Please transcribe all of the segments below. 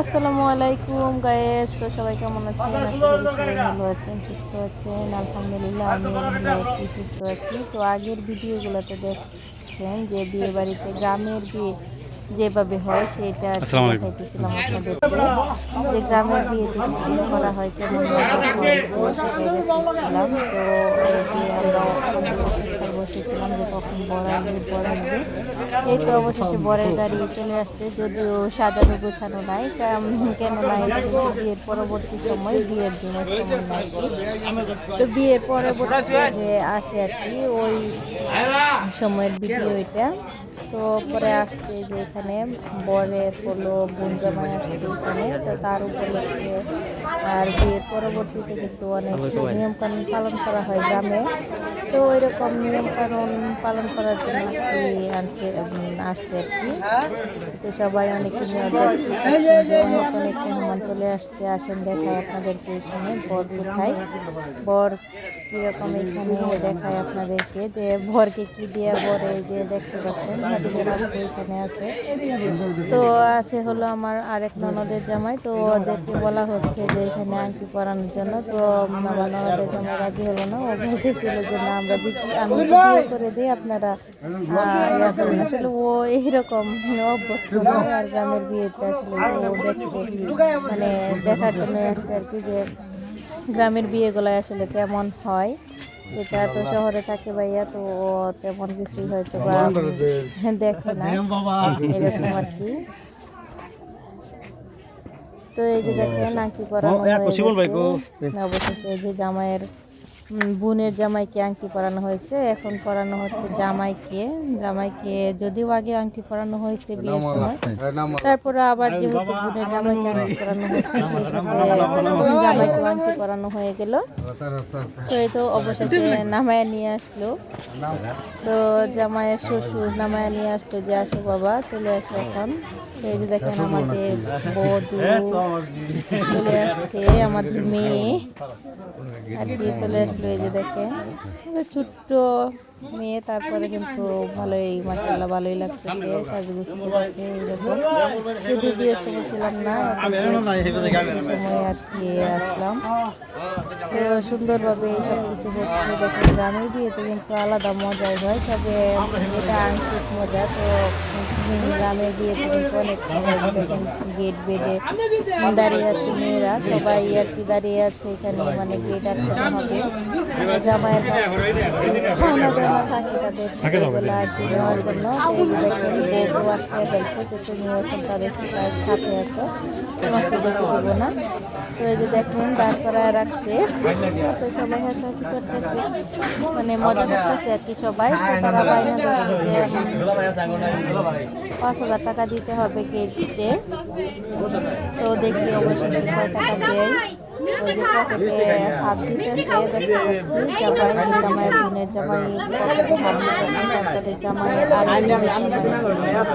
আসসালামু আলাইকুম গায়েস তো সবাই কেমন আছেন? ভালো আছেন সুস্থ আছেন। আলহামদুলিল্লাহ আমি ভালো আছি সুস্থ আছি। তো আগের ভিডিওগুলোতে দেখছেন যে বিয়ে বাড়িতে গ্রামের বিয়ে যেভাবে হয় সেটা আর কি দেখাইতেছিলাম আপনাদেরকে যে গ্রামের বিয়ে যদি করা হয় কেমন তো সেটাই দেখতেছিলাম তো আমরা এই তো অবশেষে বরের গাড়ি চলে আসছে, যদিও সাজানো গোছানো নাই কারণ- কেননা বিয়ের পরবর্তী সময়, বিয়ের সময় তো বিয়ের পরবর্তী যে আসে আর কি, ওই সময়ের ভিডিও এটা। তো পরে আসছে যে এখানে বরের হলো বোন জামাই আসছে এখানে, তো তার উপলক্ষে আর বিয়ের পরবর্তীতে কিন্তু অনেক নিয়ম কানুন পালন করা হয় গ্রামে। তো এরকম নিয়ম কানুন পালন করার জন্য আনছে আসছে আর কি। তো সবাই অনেকে অনেক মেহমান চলে আসছে। আসেন দেখায় আপনাদেরকে এখানে। বর কোথায়? বর কীরকম এখানে দেখায় আপনাদেরকে যে ভরকে কি দিয়ে বরে যে দেখতে পাচ্ছেন আছে এখানে আছে। তো আছে হলো আমার আরেক ননদের জামাই, তো ওদেরকে বলা হচ্ছে যে এখানে আংটি পরানোর জন্য। তো আমার ননদের জামাই রাজি হলো না, ও বলতেছিল যে না, আমরা বিক্রি, আমি বিক্রি করে দিই, আপনারা আসলে ও এইরকম অভ্যস্ত নয় আর গ্রামের বিয়েতে আসলে ও দেখতে মানে দেখার জন্য আসছে আর কি যে গ্রামের বিয়েগুলো আসলে কেমন হয়? এটা তো শহরে থাকে ভাইয়া তো তেমন কিছুই হয়তো বা দেখে না। এরকম আর কি। তো এই যে দেখেন আর কি। করা। অবশেষে এই যে জামাইয়ের বোনের জামাইকে আংটি পরানো হয়েছে। এখন পরানো হচ্ছে জামাইকে। জামাইকে যদিও আগে আংটি পরানো হয়েছে বিয়ের সময়। তারপরে আবার যেহেতু বোনের জামাইকে আংটি পরানো হচ্ছে সেই সাথে জামাইকে আংটি পরানো হয়ে গেল। তো এই তো অবশেষে নামায় নিয়ে আসলো। তো জামাইয়ের শ্বশুর নামায় নিয়ে আসলো যে আসো বাবা চলে আসো এখন। এই যে দেখেন আমাদের বধূ চলে আসছে আমাদের মেয়ে। আর কি চলে আসলো এই যে দেখেন ছোট্ট মেয়ে, তারপরে কিন্তু ভালোই মাসাল্লাহ ভালোই লাগছে সাজগুজ করেছে এইরকম যদি না সময় আর কি আসলাম। তো সুন্দরভাবে সব কিছু হচ্ছে, দেখেন গ্রামের বিয়েতে কিন্তু আলাদা মজাই হয়, তবে এটা আংশিক মজা, তো গ্রামের বিয়েতে কিন্তু অনেক হয়। গেট বেঁধে দাঁড়িয়ে আছে মেয়েরা সবাই আর কি দাঁড়িয়ে আছে এখানে মানে গেট আটকানো হবে জামাইয়ের খাওয়ানো থাকে তাদের জন্য তো এই যে দেখেন গেটও আটকে ফেলছে যে তুমি এখন তাদের সাথে আছো তোমাকে দেখে দেবো না তো এই যে দেখুন দাঁড় করায় রাখছে তো সবাই হাসাহাসি করতেছে মানে মজা করতেছে আর কি সবাই তারা বাইনা ধরছে পাঁচ হাজার টাকা দিতে হবে গেটে তো দেখি অবশ্যই কয় টাকা দেয়। ওই যে পকেটে হাত দিতেছে দেখতে পাচ্ছি জামাই জামাইয়ের বোনের জামাই পকেটে হাত দিতেছে তারপরে জামাইয়ের আর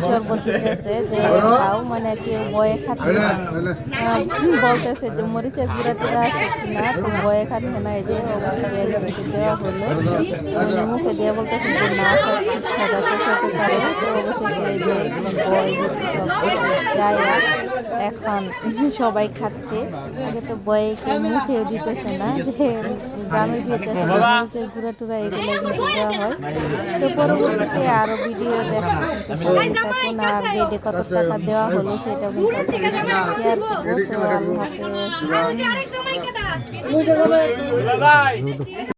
শরবত দিতেছে যে খাও মানে কেউ বয়ে খাচ্ছে না আহ, বলতেছে যে মরিচের গুঁড়া টুড়া আছে কিনা তো বয়ে খাচ্ছে না এই যে অবশ্যই দেওয়া হলো উনি মুখে দিয়ে বলতেছে যে না সব ঠিকঠাক আছে খেতে পারে তো অবশ্যই এই যে বয় গায়ে এখন সবাই খাচ্ছে। আগে তো বয়েকে মুখেও দিতেছে না যে গ্রামের মরিচের গুঁড়া টুড়া এগুলো কিন্তু দেওয়া হয়। তো পরবর্তীতে আরও ভিডিও দেখা থাকুন আর বেডে কত টাকা দেওয়া হলো সেটা কিন্তু শেয়ার করব তো আল্লাহ